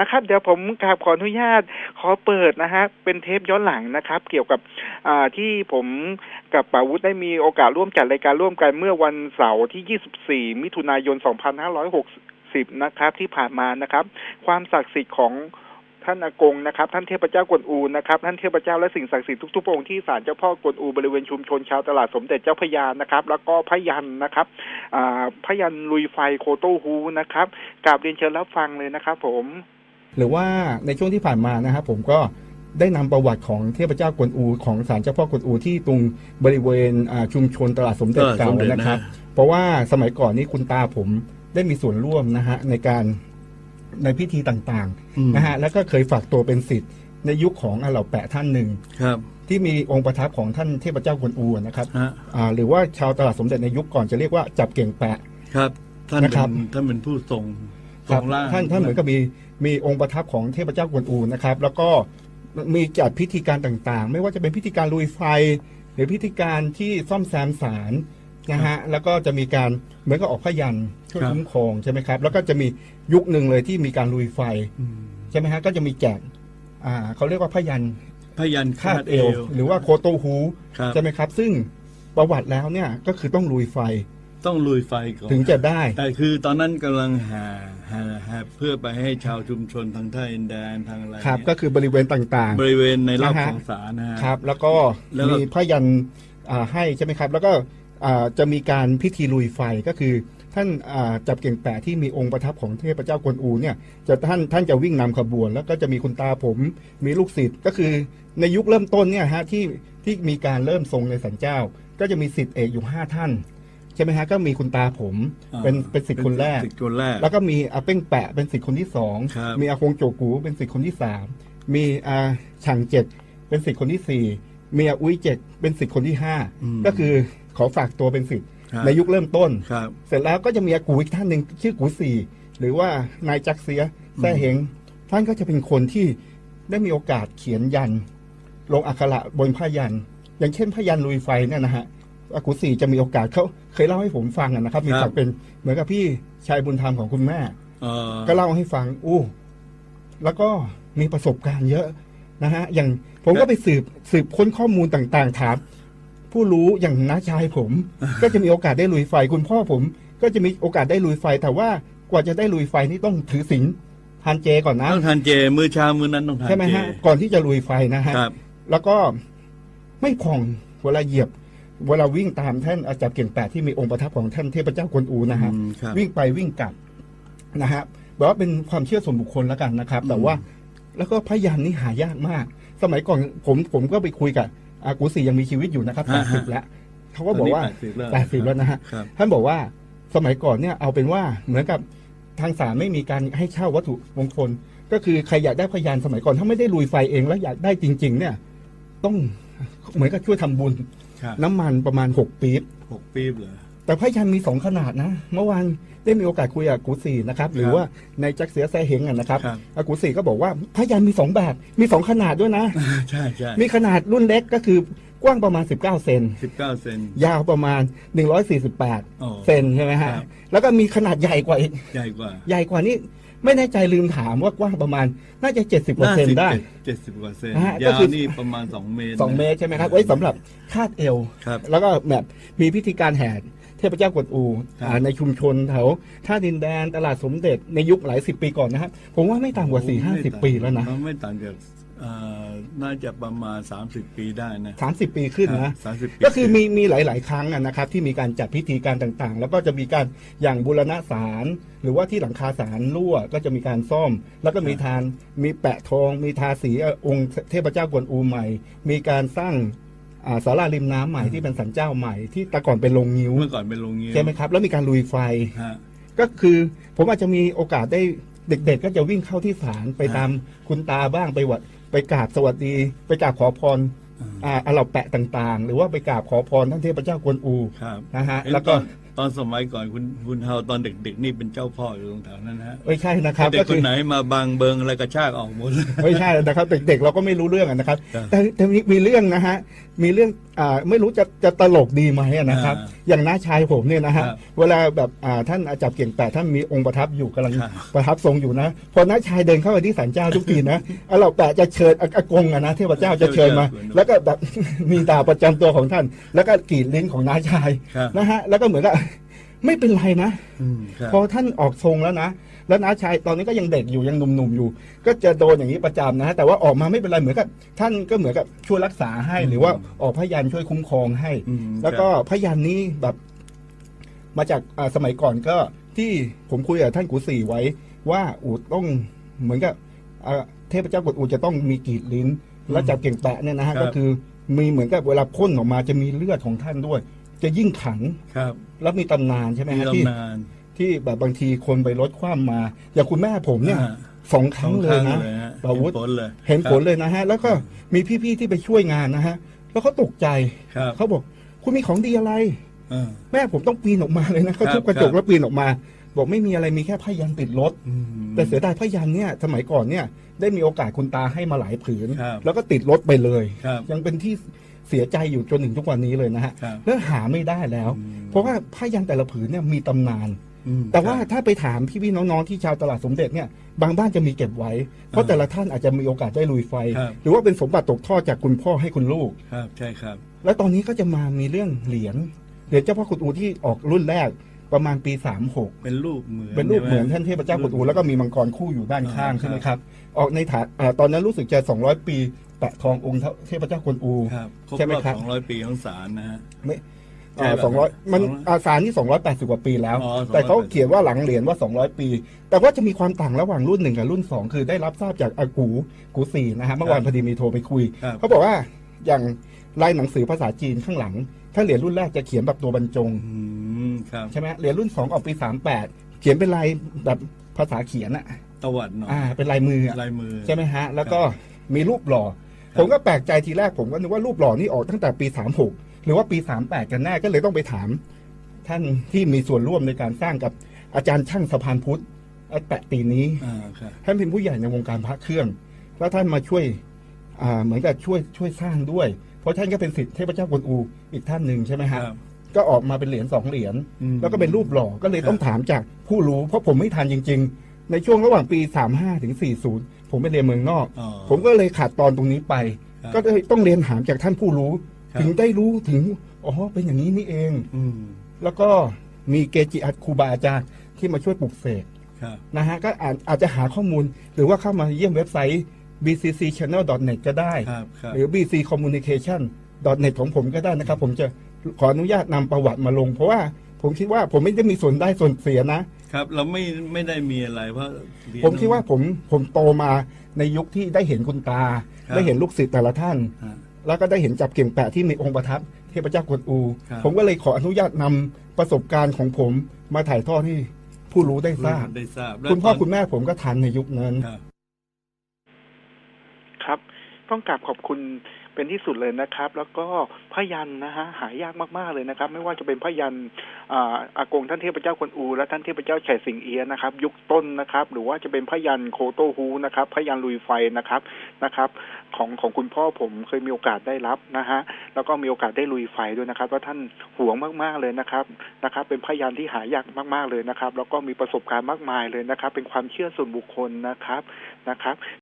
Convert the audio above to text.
นะครับ เดี๋ยวผมกราบขออนุญาตขอเปิดนะฮะเป็นเทปย้อนหลังนะครับ เกี่ยวกับที่ผมกับป่าวุฒิได้มีโอกาสร่วมจัดรายการร่วมกันเมื่อวันเสาร์ที่ 24 มิถุนายน 2560 นะครับที่ผ่านมานะครับ ความศักดิ์สิทธิ์ของท่านอากงนะครับ ท่านเทพเจ้ากวนอูนะครับ ท่านเทพเจ้าและสิ่งศักดิ์สิทธิ์ทุกๆองค์ที่ศาลเจ้าพ่อกวนอูบริเวณชุมชนชาวตลาดสมเด็จเจ้าพระยานะครับ แล้วก็พยันนะครับอ่าพยันลุยไฟโคโตฮูนะครับกราบเรียนเชิญรับฟังเลยนะครับผม หรือว่าในช่วงที่ผ่านมานะครับผมก็ได้นำประวัติของเทพเจ้ากวนอูของศาลเจ้าพ่อกวนอูที่ตรงบริเวณอ่าชุมชนตลาดสมเด็จตลาดเก่าสมเด็จนะครับนะเพราะว่าสมัยก่อนนี้คุณตาผมได้มีส่วนร่วมนะฮะในการในพิธีต่างอืมๆนะฮะแล้วก็เคยฝากตัวเป็นศิษย์ในยุคของอาเหล่าแปะท่านหนึ่งครับ ที่มีองค์ประทับของท่านเทพเจ้ากวนอูนะครับฮะอ่าหรือว่าชาวตลาดสมเด็จในยุคก่อนจะเรียกว่าจับเก่งแปะครับท่านนะคเป็รับนท่านเป็นผู้ทรงท ครัรบงร่างท่านท่านเหมือนกับมีมีองค์ประทับของเทพเจ้ากวนอูนะครับ แล้วก็มีจัดพิธีการต่างๆ ไม่ว่าจะเป็นพิธีการลุยไฟ หรือพิธีการที่ซ่อมแซมศาลนะฮะแล้วก็จะมีการเหมือนกับออกพยันช่วยคุ้มครองใช่ไหมครับ แล้วก็จะมียุคหนึ่งเลยที่มีการลุยไฟอืมใช่ไหมฮะก็จะมีแจกอ่าเขาเรียกว่าพยันพยันคาดเอว หรือว่าโคโตฮูครับใช่ไหมครับ ซึ่งประวัติแล้วเนี่ยก็คือต้องลุยไฟ ต้องลุยไฟก่อน ถึงจะได้ แต่คือตอนนั้นกำลังหาหาหาเพื่อไปให้ชาวชุมชนทางท่าอินแดนทางอะไรครับ เนี่ยก็คือบริเวณต่างๆบริเวณในรอบนะฮะของศาลนะฮะครับ แล้วก็แล้วก็ มีพยันอ่าให้ใช่ไหมครับ แล้วก็อ่าจะมีการพิธีลุยไฟก็คือ ท่านอ่าจับเก่งแปะที่มีองค์ประทับของเทพเจ้ากวนอูเนี่ยจะท่านท่านจะวิ่งนำขบวน แล้วก็จะมีคุณตาผมมีลูกศิษย์ก็คือในยุคเริ่มต้นเนี่ยฮะที่ที่มีการเริ่มทรงในสันเจ้า ก็จะมีศิษย์เอกอยู่ห้าท่าน ใช่ไหมฮะก็มีคุณตาผมอ่าเป็นเป็นศิษย์คนแรกศิษย์คนแรก แล้วก็มีอาเป้งแปะเป็นศิษย์คนที่สองครับมีอาคงโจกูเป็นศิษย์คนที่สามมีอาฉางเจ็ดเป็นศิษย์คนที่สี่มีอาอุ้ยเจ็ดเป็นศิษย์คนที่ห้าอืมก็คือขอฝากตัวเป็นศิษย์ครับ ในยุคเริ่มต้น ครับ เสร็จแล้วก็จะมีอากูอีกท่านหนึ่งชื่อกูสี่หรือว่านายจักเสียแซ่เฮงท่านก็จะเป็นคนที่ได้มีโอกาสเขียนยัน ลงอักขระบนผ้ายัน อย่างเช่นผ้ายันลุยไฟเนี่ยนะฮะ อากูสี่จะมีโอกาสเขาเคยเล่าให้ผมฟังอะนะครับ มีครับศักดิ์เป็นเหมือนกับพี่ชายบุญธรรมของคุณแม่เอ่อก็เล่าให้ฟังอู้แล้วก็มีประสบการณ์เยอะนะฮะ อย่างผมก็ไปสืบสืบค้นข้อมูลต่างๆ ถาม ผู้รู้อย่างน้าชายผม ก็จะมีโอกาสได้ลุยไฟ คุณพ่อผม ก็จะมีโอกาสได้ลุยไฟ แต่ว่ากว่าจะได้ลุยไฟนี่ต้องถือศีลทานเจก่อนนะต้องทานเจมื้อเช้ามื้อนั้นต้องทานใช่ไหมเจฮะก่อนที่จะลุยไฟนะฮะครับแล้วก็ไม่ผ่องเวลาเหยียบ เวลาวิ่งตามท่านอาจารย์เก่งแปดที่มีองค์ประทับของท่านเทพเจ้ากวนอูนะฮะอืมครับ วิ่งไปวิ่งกลับนะฮะแบบว่าเป็นความเชื่อส่วนบุคคลแล้วกันนะครับ แต่ว่าแล้วก็พยันนี่หายากมาก สมัยก่อนผมผมก็ไปคุยกับอากูสียังมีชีวิตอยู่นะครับแปดสิบแล้วเขาก็บอกว่า ตนนี้80แล้วแปดสิบแล้วนะฮะ ครับ ท่านบอกว่าสมัยก่อนเนี่ยเอาเป็นว่าเหมือนกับทางศาลไม่มีการให้เช่าวัตถุมงคล ก็คือใครอยากได้พยานสมัยก่อนถ้าไม่ได้ลุยไฟเองแล้วอยากได้จริง ๆ เนี่ย ต้องเหมือนกับช่วยทำบุญ ครับน้ำมันประมาณหกปี๊บ หกปีบเหรอ แต่พยันมีสองขนาดนะ เมื่อวานได้มีโอกาสคุยกับกูสี่นะครับ หรือว่าในแจ็คเสียแซเฮงอะนะครับครับ อากูสี่ก็บอกว่าพยันมีสองแบบมีสองขนาดด้วยนะ ใช่ใช่มีขนาดรุ่นเล็กก็คือกว้างประมาณ 19 เซนสิบเก้าเซน ยาวประมาณอ๋อ148 เซนใช่ไหมฮะครับ แล้วก็มีขนาดใหญ่กว่าอีกใหญ่กว่า ใหญ่กว่านี้ ไม่แน่ใจลืมถามว่ากว้างประมาณ น่าจะ 70กว่าเซนได้ เจ็ดสิบกว่าเซนนะฮะก็ยาวคือ นี่ประมาณสองเมตร2เมตรใช่ไหมครับไว้สำหรับคาดเอว ครับแล้วก็แบบมีพิธีการแห่เทพเจ้ากวนอูครับ อ่าในชุมชนแถวท่าดินแดนตลาดสมเด็จในยุคหลายสิบปีก่อนนะครับ ผมว่าไม่ต่ำกว่าสี่ห้าสิบปีแล้วนะไม่ต่างจากเอ่อ น่าจะประมาณสามสิบปีได้นะสามสิบปีขึ้นนะสามสิบปีก็คือมีมีหลาย ๆ ครั้งอะนะครับ ที่มีการจัดพิธีการต่างๆ แล้วก็จะมีการอย่างบูรณะศาลหรือว่าที่หลังคาศาลรั่วก็จะมีการซ่อม แล้วก็มีทานมีแปะทอง มีทาสีเอ่อองค์เทพเจ้ากวนอูใหม่ มีการสร้างอ่าศาลาริมน้ำใหม่ที่เป็นสันเจ้าใหม่ที่แต่ก่อนเป็นโรงนิ้วเมื่อก่อนเป็นโรงเงี้ยวใช่ไหมครับแล้วมีการลุยไฟฮะก็คือผมอาจจะมีโอกาสได้เด็กๆ ก็จะวิ่งเข้าที่ศาลไปฮะตามคุณตาบ้างไปวัด ไปกราบสวัสดี ไปกราบขอพรอ่าอาเหล่าแปะต่างๆ หรือว่าไปกราบขอพรท่านเทพเจ้ากวนอูครับนะฮะเห็นแล้วตก็ อนตอนสมัยก่อนคุณคุณเฮาตอนเด็กๆ นี่เป็นเจ้าพ่ออยู่ตรงแถวนั้นนะฮะไม่ใช่นะครับเด็ก็กคคืนอไหนมาบางเบิงอะไรกระชากออกหมดเลยไม่ใช่นะครับ เด็กๆเราก็ไม่รู้เรื่องอะนะครับ ครับแต่แต่มีมีเรื่องนะฮะมีเรื่องอ่าไม่รู้จะจะตลกดีไหมอะนะครับ อ่าอย่างน้าชายผมเนี่ยนะฮะครับเวลาแบบอ่าท่านอาจับเก่งแต่ท่านมีองค์ประทับอยู่กำลังครับ ประทับทรงอยู่นะพอน้าชายเดินเข้าไปที่ศาลเจ้าทุกทีนะอะเราแปะจะเชิญอะอากงอะนะเทพเจ้าจะเชิญมาเทพเจ้าแล้วก็แบบ มีดาวประจำตัวของท่าน แล้วก็กรีดลิ้นของน้าชาย ครับ นะฮะแล้วก็เหมือนกับ ไม่เป็นไรนะอืมครับพอท่านออกทรงแล้วนะ แล้วน้าชายตอนนี้ก็ยังเด็กอยู่ยังหนุ่มๆอยู่ ก็จะโดนอย่างนี้ประจำนะฮะแต่ว่าออกมาไม่เป็นไรเหมือนกับท่านก็เหมือนกับช่วยรักษาให้ หรือว่าออกพยันช่วยคุ้มครองให้อืมแล้วก็พยันนี้แบบ มาจากอ่าสมัยก่อนก็ที่ผมคุยกับท่านกุศรีไว้ ว่าอูต้องเหมือนกับอ่าเทพเจ้ากดอูจะต้องมีกรีดลิ้น แล้วจับเก่งแปะเนี่ยนะฮะก็คือมีเหมือนกับเวลาพ่นออกมาจะมีเลือดของท่านด้วย จะยิ่งขังครับแล้วมีตำนานใช่ไหมมีฮะที่ตำนาน ที่แบบบางทีคนไปลดความมา อย่างคุณแม่ผมเนี่ยอ่า สองครั้งเลยนะสองครั้งฮประวุฒิเห็นผลเลย เห็นผลเลยนะฮะ แล้วก็มีพี่ๆที่ไปช่วยงานนะฮะ แล้วเขาตกใจครับ เขาบอก คุณมีของดีอะไร เออ แม่ผมต้องปีนออกมาเลยนะเขาทุบกระจกครับ แล้วปีนออกมา บอกไม่มีอะไรมีแค่ผ้ายันติดรถ อืม แต่เสียดายผ้ายันเนี่ยสมัยก่อนเนี่ยได้มีโอกาสคุณตาให้มาหลายผืน ครับแล้วก็ติดรถไปเลย ครับ ยังเป็นที่ เสียใจอยู่จนถึงทุกวันนี้เลยนะฮะครับแล้วหาไม่ได้แล้วอืมเพราะว่าผ้ายันแต่ละผืนเนี่ยมีตำนาน อืมแต่ว่าครับ ถ้าไปถามพี่ๆน้องๆที่ชาวตลาดสมเด็จเนี่ยบางบ้านจะมีเก็บไว้ เพราะอ่าแต่ละท่านอาจจะมีโอกาสได้ลุยไฟ ครับ หรือว่าเป็นสมบัติตกทอดจากคุณพ่อให้คุณลูก ครับใช่ครับ แล้วตอนนี้ก็จะมามีเรื่องเหรียญเหรียญเจ้าพ่อขุนอูที่ออกรุ่นแรกประมาณปี 36 เป็นรูปเหมือนเป็นรูปเหมือนใช่ไท่านเทพเจ้าขุนอูแล้วก็มีมังกรคู่อยู่ด้านข้างอ่าใช่ไหมครับ ออกในฐานอ่าตอนนั้นรู้สึกจะ 200 ปี แปะทององค์เทพเจ้าขุนอูครับครบใช่ไหมรอบครับสองร้อยปีของศาลนะฮะไม่ใช่อ่าแบบสองร้อยมันสองร้อยอาสารนี่สองร้อยแปดสิบกว่าปีแล้วอ๋อแต่เขา280เขียนว่าหลังเหรียญว่าสองร้อยปี แต่ว่าจะมีความต่างระหว่างรุ่นหนึ่งกับรุ่นสองคือได้รับทราบจากอากูกูสี่นะฮะเมื่อวานพอดีมีโทรไปคุยครับเขาบอกว่าอย่างลายหนังสือภาษาจีนข้างหลัง ถ้าเหรียญรุ่นแรกจะเขียนแบบตัวบรรจงอืมครับใช่ไหมเหรียญรุ่นสองออกปีสามแปดเขียนเป็นลายแบบภาษาเขียนอะตวัดหน่อยอ่าเป็นลายมืออะลายมือใช่ไหมฮะ แล้วก็มีรูปหล่อ ผมก็แปลกใจทีแรกผมก็นึกว่ารูปหล่อนี่ออกตั้งแต่ปี36หรือว่าปี38กันแน่ก็เลยต้องไปถาม ท่านที่มีส่วนร่วมในการสร้างกับอาจารย์ช่างสะพานพุทธไอ้แปะตีนี้อ่าครับท่านเป็นผู้ใหญ่ในวงการพระเครื่อง แล้วท่านมาช่วยอ่าเหมือนกับช่วยช่วยสร้างด้วย เพราะท่านก็เป็นศิษย์เทพเจ้ากวนอูอีกท่านหนึ่งใช่ไหมคฮะรับ ก็ออกมาเป็นเหรียญสองเหรียญอืม แล้วก็เป็นรูปหล่อก็เลยต้องถามจากผู้รู้ เพราะผมไม่ทันจริง ๆ ในช่วงระหว่างปี 35ถึง40 ผมไปเรียนเมืองนอก อ๋อ ผมก็เลยขาดตอนตรงนี้ไป ครับก็เลยต้องเรียนถามจากท่านผู้รู้ ครับ ถึงได้รู้ถึงอ๋อเป็นอย่างนี้นี่เอง อืมแล้วก็มีเกจิอาจครูบาอาจารย์ที่มาช่วยปลุกเสกครับ นะฮะก็อาจอาจจะหาข้อมูล หรือว่าเข้ามาเยี่ยมเว็บไซต์ bccchannel.net ก็ได้ ครับครับ หรือ bccommunication.net ของผมก็ได้นะครับ ผมจะขออนุญาตนำประวัติมาลง เพราะว่า ผมคิดว่าผมไม่ได้มีส่วนได้ส่วนเสียนะ ครับ เราไม่ไม่ได้มีอะไรเพราะเรียน ผมคิดว่าผมผมโตมาในยุคที่ได้เห็นคุณตา ครับ ได้เห็นลูกศิษย์แต่ละท่าน ฮะ แล้วก็ได้เห็นจับเก่งแปะที่มีองค์ประทับเทพเจ้ากวนอู ครับ ผมก็เลยขออนุญาตนำประสบการณ์ของผมมาถ่ายทอดให้ผู้รู้ได้ทราบ ได้ทราบแล้วคุณพ่อตนคุณแม่ผมก็ทันในยุคนั้น ครับ ครับต้องกราบขอบคุณ เป็นที่สุดเลยนะครับ แล้วก็พยันนะฮะหายากมากๆเลยนะครับ ไม่ว่าจะเป็นพยันอากงท่านเทพเจ้ากวนอู และท่านเทพเจ้าไฉสิงเอียนะครับ ยุคต้นนะครับ หรือว่าจะเป็นพยันโคโตฮูนะครับพยันลุยไฟนะครับนะครับ ของของคุณพ่อผมเคยมีโอกาสได้รับนะฮะแล้วก็มีโอกาสได้ลุยไฟด้วยนะครับว่าท่านห่วงมากๆเลยนะครับนะครับ เป็นพยานที่หายากมากๆเลยนะครับ แล้วก็มีประสบการณ์มากมายเลยนะครับ เป็นความเชื่อส่วนบุคคลนะครับนะครับ